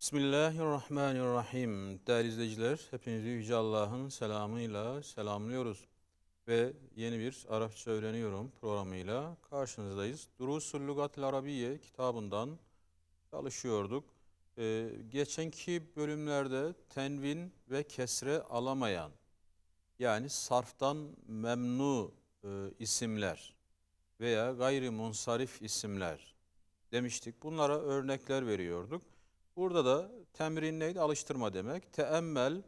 Bismillahirrahmanirrahim. Değerli izleyiciler, hepinizi Yüce Allah'ın selamıyla selamlıyoruz. Ve yeni bir Arapça öğreniyorum programıyla karşınızdayız. Durusul Lugatil Arabiye kitabından çalışıyorduk. Ee, geçenki bölümlerde tenvin ve kesre alamayan, yani sarftan memnu e, isimler veya gayri munsarif isimler demiştik. Bunlara örnekler veriyorduk. Burada da temrin neydi? Alıştırma demek. Teemmel,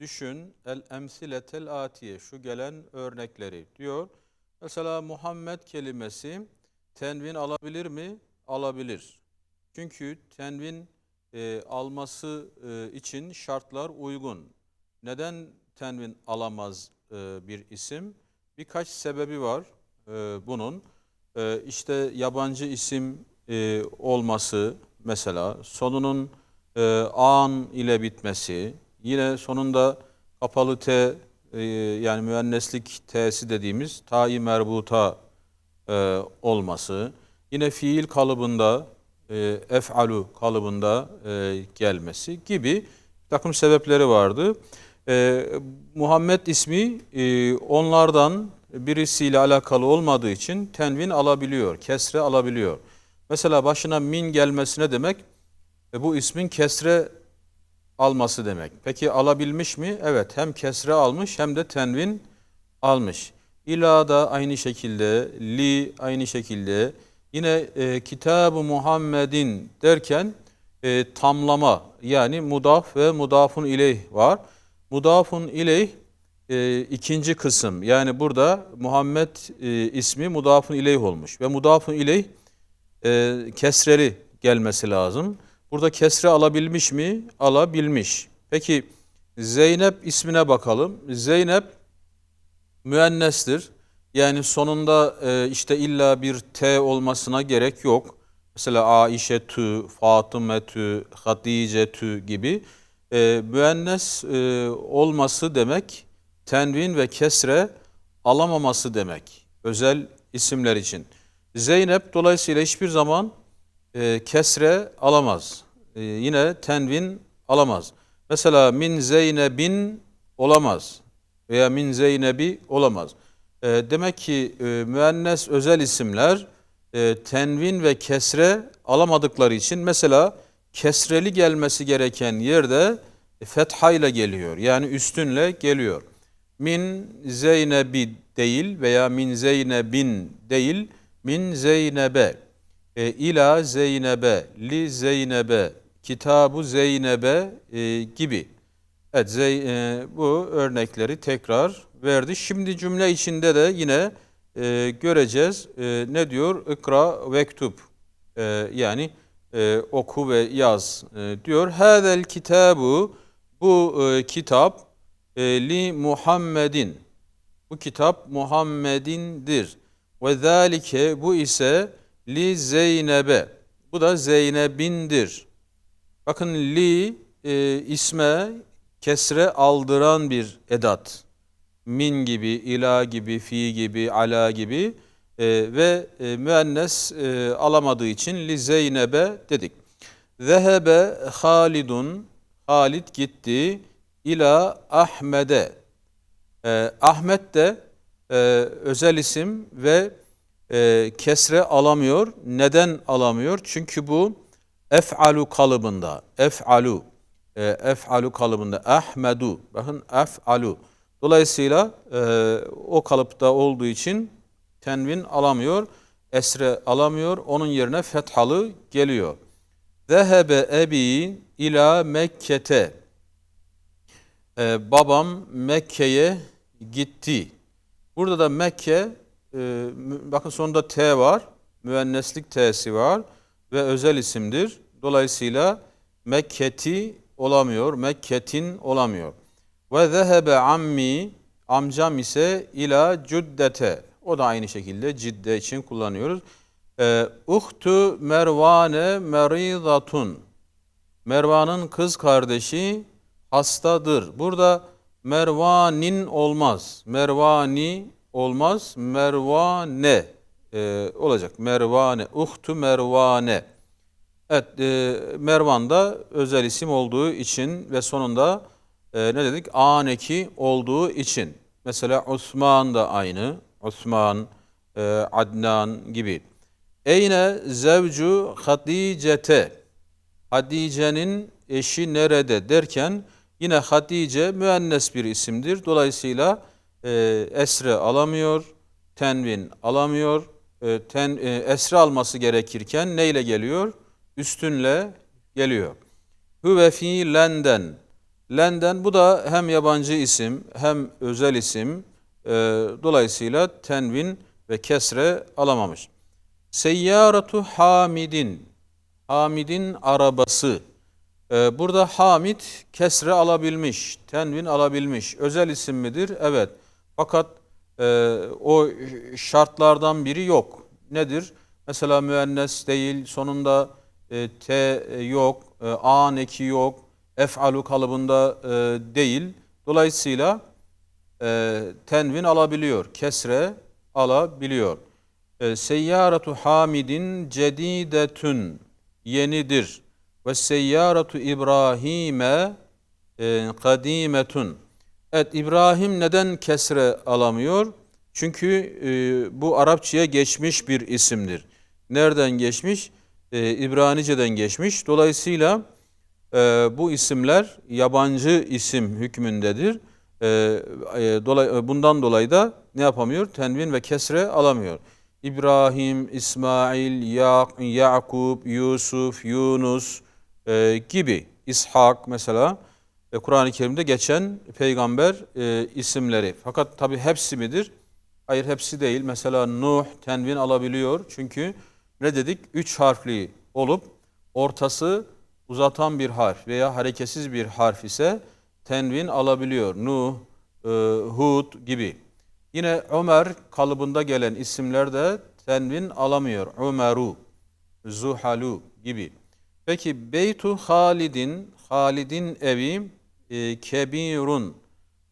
düşün, el emsiletel atiye, şu gelen örnekleri diyor. Mesela Muhammed kelimesi tenvin alabilir mi? Alabilir. Çünkü tenvin e, alması e, için şartlar uygun. Neden tenvin alamaz e, bir isim? Birkaç sebebi var e, bunun. E, işte yabancı isim e, olması, mesela sonunun e, an ile bitmesi, yine sonunda kapalı t e, yani müenneslik t'si dediğimiz ta'i merbuta e, olması, yine fiil kalıbında e, ef'alu kalıbında e, gelmesi gibi bir takım sebepleri vardı. E, Muhammed ismi e, onlardan birisiyle alakalı olmadığı için tenvin alabiliyor, kesre alabiliyor. Mesela başına min gelmesine demek e, bu ismin kesre alması demek. Peki alabilmiş mi? Evet hem kesre almış hem de tenvin almış. İla da aynı şekilde, li aynı şekilde. Yine e, Kitab-ı Muhammedin derken e, tamlama yani mudaf ve mudafun ileyh var. Mudafun ileyh e, ikinci kısım yani burada Muhammed e, ismi mudafun ileyh olmuş ve mudafun ileyh e, kesreli gelmesi lazım. Burada kesre alabilmiş mi? Alabilmiş. Peki Zeynep ismine bakalım. Zeynep müennestir. Yani sonunda e, işte illa bir T olmasına gerek yok. Mesela Aişe tü, Fatıme tü, Hatice tü gibi e, müennes e, olması demek tenvin ve kesre alamaması demek. Özel isimler için. Zeynep dolayısıyla hiçbir zaman e, kesre alamaz. E, yine tenvin alamaz. Mesela min Zeynebin olamaz veya min Zeynebi olamaz. E, demek ki e, müennes özel isimler e, tenvin ve kesre alamadıkları için mesela kesreli gelmesi gereken yerde fethayla geliyor. Yani üstünle geliyor. Min Zeynebi değil veya min Zeynebin değil min Zeynebe e, ila Zeynebe li Zeynebe kitabu Zeynebe e, gibi. Evet Zey, e, bu örnekleri tekrar verdi. Şimdi cümle içinde de yine e, göreceğiz. E, ne diyor? İkra vektub. E, yani e, oku ve yaz e, diyor. Hadel kitabu bu e, kitap e, li Muhammedin. Bu kitap Muhammedindir. Ve zalike bu ise li Zeynebe. Bu da Zeynep'indir. Bakın li e, isme kesre aldıran bir edat. Min gibi, ila gibi, fi gibi, ala gibi e, ve e, müennes e, alamadığı için li Zeynebe dedik. Zehebe Halidun, Halid gitti ila Ahmed'e. E, Ahmet de e, özel isim ve e, kesre alamıyor. Neden alamıyor? Çünkü bu ef'alu kalıbında. Ef'alu. E, ef'alu kalıbında. Ahmedu. Bakın ef'alu. Dolayısıyla e, o kalıpta olduğu için tenvin alamıyor. Esre alamıyor. Onun yerine fethalı geliyor. Zehebe ebi ila Mekke'te. Ee, babam Mekke'ye gitti. Burada da Mekke, e, bakın sonunda T var, müenneslik T'si var ve özel isimdir. Dolayısıyla Mekketi olamıyor, Mekketin olamıyor. Ve zehebe ammi, amcam ise ila cüddete. O da aynı şekilde cidde için kullanıyoruz. Ee, uhtu Mervane meridatun. Mervan'ın kız kardeşi hastadır. Burada Mervanin olmaz. Mervani olmaz. Mervane e, olacak. Mervane. Uhtu Mervane. Evet, e, Mervan da özel isim olduğu için ve sonunda e, ne dedik? Aneki olduğu için. Mesela Osman da aynı. Osman, e, Adnan gibi. Eyne zevcu Hadicete. Hadice'nin eşi nerede derken yine Hadice müennes bir isimdir. Dolayısıyla e, esre alamıyor, tenvin alamıyor. E, ten, e, esre alması gerekirken neyle geliyor? Üstünle geliyor. Huve fi lenden. Lenden bu da hem yabancı isim hem özel isim. E, dolayısıyla tenvin ve kesre alamamış. Seyyaratu Hamidin. Hamid'in arabası. Ee, burada Hamid kesre alabilmiş, tenvin alabilmiş. Özel isim midir? Evet. Fakat e, o şartlardan biri yok. Nedir? Mesela müennes değil, sonunda e, T yok, e, an eki yok, ef'alu kalıbında e, değil. Dolayısıyla tenvin alabiliyor, kesre alabiliyor. Seyyaratu Hamidin cedidetün yenidir. Ve seyyaratu İbrahim'e e, kadimetun. Evet İbrahim neden kesre alamıyor? Çünkü e, bu Arapçaya geçmiş bir isimdir. Nereden geçmiş? E, İbranice'den geçmiş. Dolayısıyla e, bu isimler yabancı isim hükmündedir. E, e, dolay, bundan dolayı da ne yapamıyor? Tenvin ve kesre alamıyor. İbrahim, İsmail, Ya- Yakub, Yusuf, Yunus e, gibi İshak mesela e, Kur'an-ı Kerim'de geçen peygamber e, isimleri. Fakat tabi hepsi midir? Hayır hepsi değil. Mesela Nuh tenvin alabiliyor. Çünkü ne dedik? Üç harfli olup ortası uzatan bir harf veya hareketsiz bir harf ise tenvin alabiliyor. Nuh, e, Hud gibi. Yine Ömer kalıbında gelen isimler de tenvin alamıyor. Ömeru, Zuhalu gibi. Peki Beytu Halid'in, Halid'in evi e, kebirun.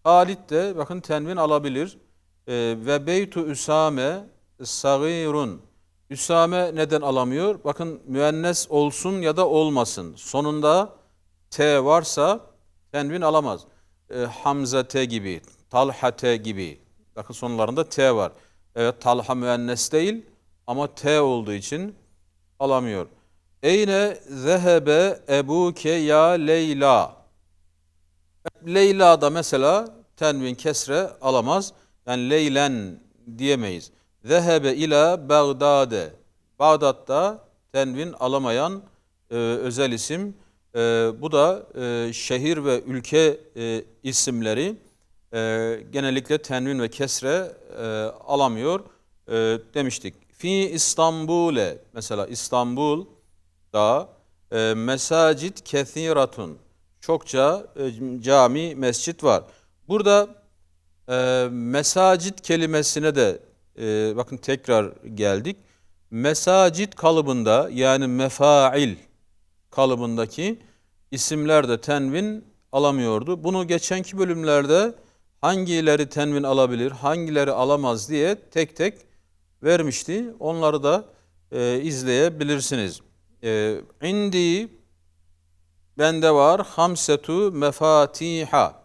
Halid de bakın tenvin alabilir. E, ve Beytu Üsame sagirun. Üsame neden alamıyor? Bakın müennes olsun ya da olmasın. Sonunda T varsa tenvin alamaz. E, Hamzate gibi, Talhate gibi. Bakın sonlarında T var. Evet Talha müennes değil ama T olduğu için alamıyor. Eyne zehebe ebuke ya Leyla. Leyla da mesela tenvin kesre alamaz. Yani Leylen diyemeyiz. Zehebe ila Bağdade. Bağdat'ta tenvin alamayan e, özel isim. E, bu da e, şehir ve ülke e, isimleri e, genellikle tenvin ve kesre e, alamıyor e, demiştik. Fi İstanbul'e mesela İstanbul da e, mesacit kethiratun çokça e, cami mescit var. Burada e, mesacit kelimesine de e, bakın tekrar geldik. Mesacit kalıbında yani mefail kalıbındaki isimler de tenvin alamıyordu. Bunu geçenki bölümlerde hangileri tenvin alabilir, hangileri alamaz diye tek tek vermişti. Onları da e, izleyebilirsiniz. E, indi bende var hamsetu mefatiha.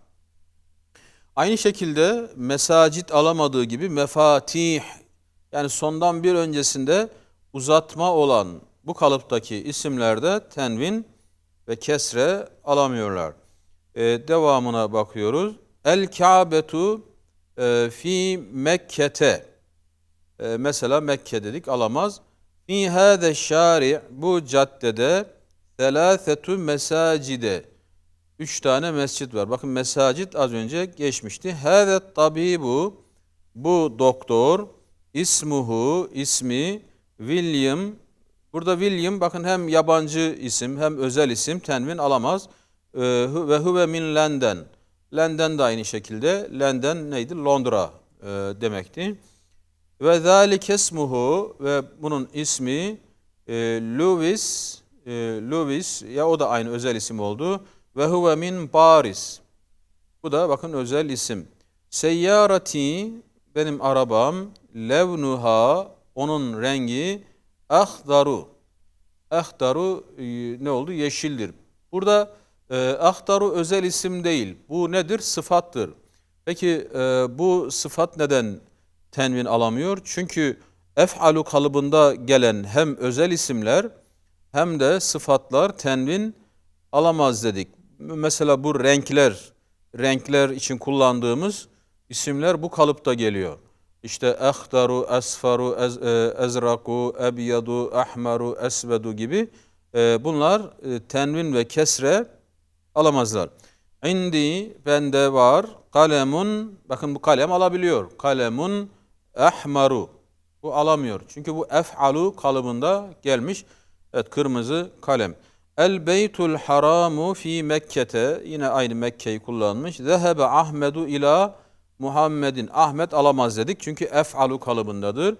Aynı şekilde mesacit alamadığı gibi mefatih yani sondan bir öncesinde uzatma olan bu kalıptaki isimlerde tenvin ve kesre alamıyorlar. E, devamına bakıyoruz. El Kabetu e, fi Mekke'te. E, mesela Mekke dedik alamaz. Fi hâze şari bu caddede selâsetu mesacide. Üç tane mescit var. Bakın mesacit az önce geçmişti. Hâze tabibu bu doktor ismuhu ismi William Burada William bakın hem yabancı isim hem özel isim tenvin alamaz. Ee, ve huve min London. London da aynı şekilde. London neydi? Londra e, demekti. Ve zâlike esmuhu ve bunun ismi e, Louis e, Louis ya o da aynı özel isim oldu. Ve huve min Paris. Bu da bakın özel isim. Seyyarati benim arabam levnuha onun rengi ahdaru. Ehdaru e, ne oldu? Yeşildir. Burada e, ahdaru özel isim değil. Bu nedir? Sıfattır. Peki e, bu sıfat neden tenvin alamıyor? Çünkü ef'alu kalıbında gelen hem özel isimler hem de sıfatlar tenvin alamaz dedik. Mesela bu renkler, renkler için kullandığımız isimler bu kalıpta geliyor. İşte ehdaru, esfaru, ez, e, ezraku, ebyadu, ahmaru, esvedu gibi e, bunlar e, tenvin ve kesre alamazlar. İndi bende var kalemun bakın bu kalem alabiliyor. Kalemun ahmaru bu alamıyor. Çünkü bu ef'alu kalıbında gelmiş. Evet kırmızı kalem. El beytul haramu fi Mekke'te yine aynı Mekke'yi kullanmış. Zehebe Ahmedu ila Muhammedin. Ahmet alamaz dedik çünkü ef'alu kalıbındadır.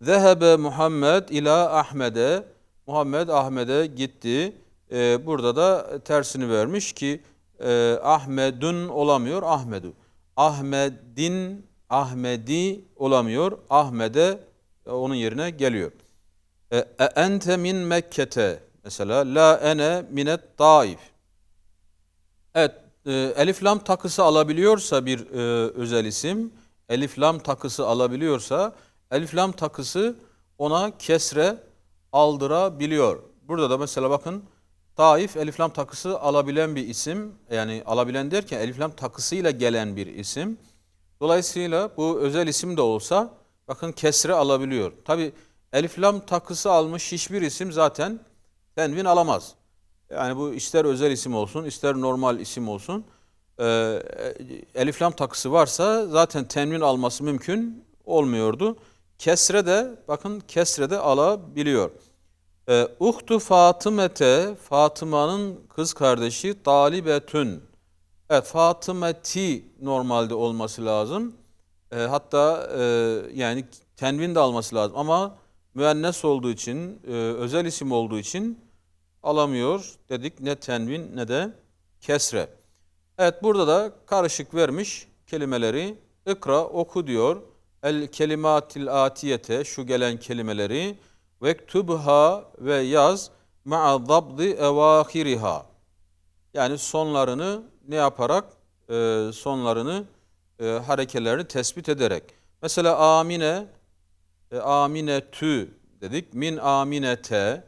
Zehebe Muhammed ila Ahmed'e. Muhammed Ahmet'e gitti. Ee, burada da tersini vermiş ki e, Ahmedun olamıyor Ahmedu. Ahmedin Ahmedi olamıyor. Ahmed'e e, onun yerine geliyor. E, e, ente min Mekke'te mesela la ene minet taif. Evet, e, elif lam takısı alabiliyorsa bir e, özel isim, elif lam takısı alabiliyorsa elif lam takısı ona kesre aldırabiliyor. Burada da mesela bakın Taif elif lam takısı alabilen bir isim. Yani alabilen derken elif lam takısıyla gelen bir isim. Dolayısıyla bu özel isim de olsa bakın kesre alabiliyor. Tabi elif lam takısı almış hiçbir isim zaten tenvin alamaz. Yani bu ister özel isim olsun ister normal isim olsun. Ee, elif lam takısı varsa zaten tenvin alması mümkün olmuyordu. Kesre de bakın kesre de alabiliyor. Ee, Uhtu Fatımete, Fatıma'nın kız kardeşi Talibetün. Evet, Fatımeti normalde olması lazım. Ee, hatta e, yani tenvin de alması lazım ama müennes olduğu için, e, özel isim olduğu için alamıyor dedik. Ne tenvin ne de kesre. Evet burada da karışık vermiş kelimeleri. İkra oku diyor. El kelimatil atiyete şu gelen kelimeleri vektubha ve yaz ma'a zabdi evahiriha. Yani sonlarını ne yaparak? E, sonlarını e, harekelerini tespit ederek. Mesela amine e, amine tü dedik. Min aminete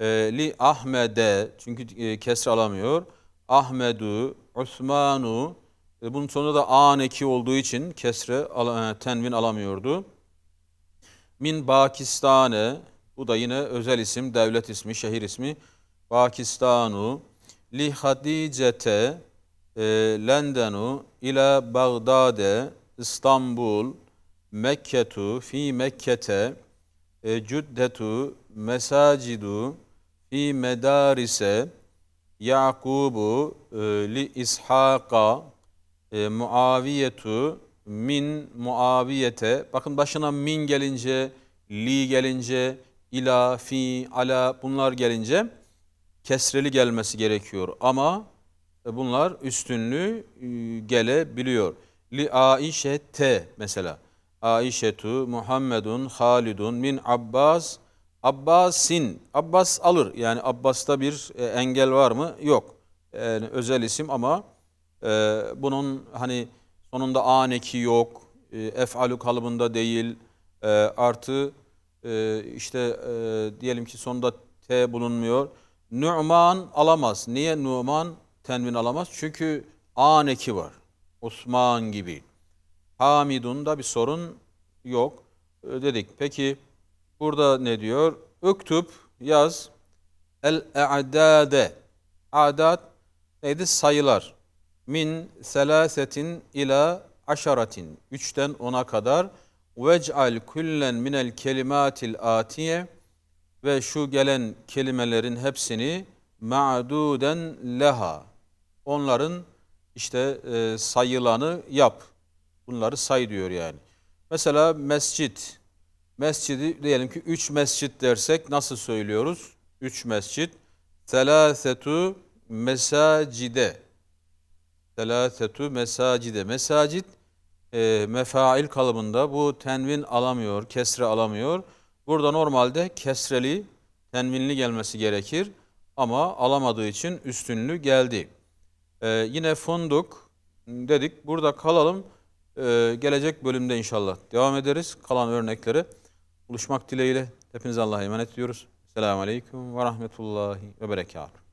e, li ahmede çünkü e, kesre alamıyor. Ahmedu, Osmanu e, bunun sonunda da aneki olduğu için kesre al, e, tenvin alamıyordu. Min Pakistane bu da yine özel isim, devlet ismi, şehir ismi. Pakistanu li Hadicete e, Lendenu ila Bağdade İstanbul Mekketu fi Mekkete e, Cüddetu Mesacidu fi Medarise Yakubu e, li İshaka e, Muaviyetu min Muaviyete bakın başına min gelince li gelince ila, fi, ala bunlar gelince kesreli gelmesi gerekiyor. Ama bunlar üstünlü e, gelebiliyor. Li Aişe te mesela. Aişetu Muhammedun Halidun min Abbas Abbasin. Abbas alır. Yani Abbas'ta bir e, engel var mı? Yok. Yani özel isim ama e, bunun hani sonunda aneki yok. E, ef'alu kalıbında değil. E, artı e, işte e, diyelim ki sonunda T bulunmuyor. Nu'man alamaz. Niye Nu'man tenvin alamaz? Çünkü aneki var. Osman gibi. Hamidun'da bir sorun yok e, dedik. Peki burada ne diyor? Üktüb yaz el-e'dade. Adat neydi? Sayılar. Min selasetin ila aşaratin. Üçten ona kadar vec'al kullen minel kelimatil atiye ve şu gelen kelimelerin hepsini ma'duden leha. Onların işte e, sayılanı yap. Bunları say diyor yani. Mesela mescit. Mescidi diyelim ki üç mescit dersek nasıl söylüyoruz? Üç mescit. Selâsetu mesacide. Selâsetu mesacide. Mesacit e, mefail kalıbında bu tenvin alamıyor, kesre alamıyor. Burada normalde kesreli tenvinli gelmesi gerekir ama alamadığı için üstünlü geldi. Ee, yine funduk dedik burada kalalım. Ee, gelecek bölümde inşallah devam ederiz. Kalan örnekleri buluşmak dileğiyle hepinize Allah'a emanet ediyoruz. Selamun Aleyküm ve Rahmetullahi ve Berekatuhu.